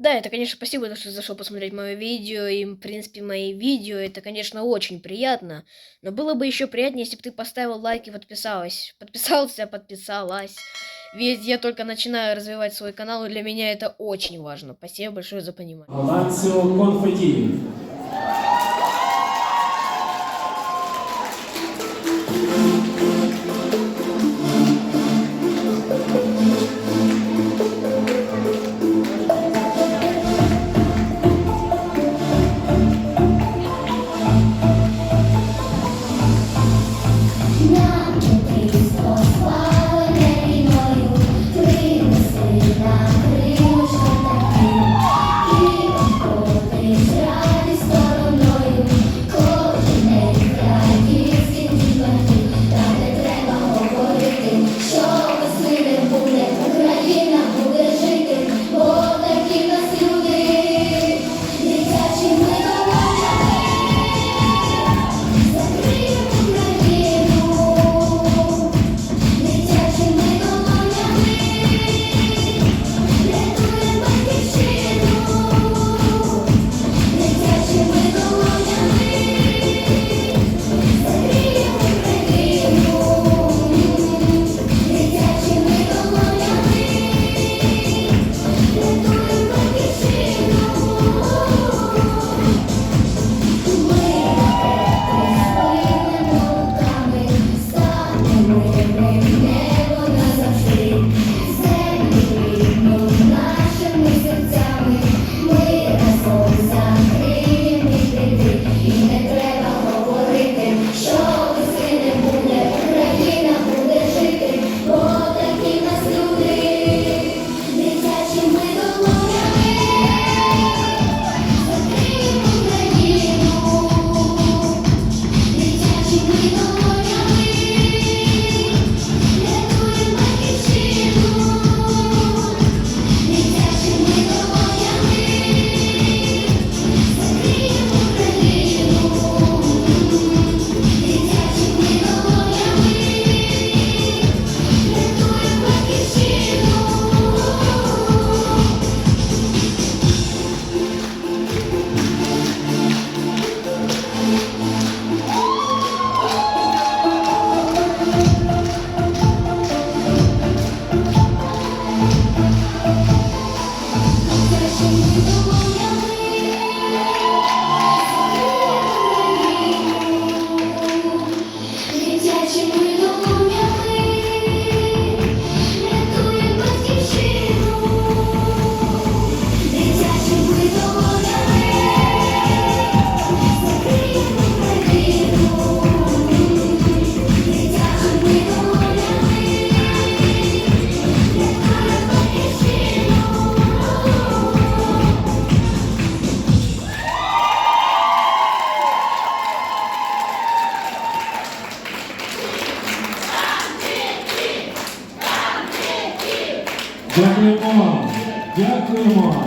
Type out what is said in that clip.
Да, это, конечно, спасибо, что зашел посмотреть мое видео. И, в принципе, мои видео, это, конечно, очень приятно. Но было бы еще приятнее, если бы ты поставил лайк и подписалась. Подписался, подписалась. Ведь я только начинаю развивать свой канал, и для меня это очень важно. Спасибо большое за понимание. Ланцо конфетів. Yeah. Дякуємо. Дякуємо.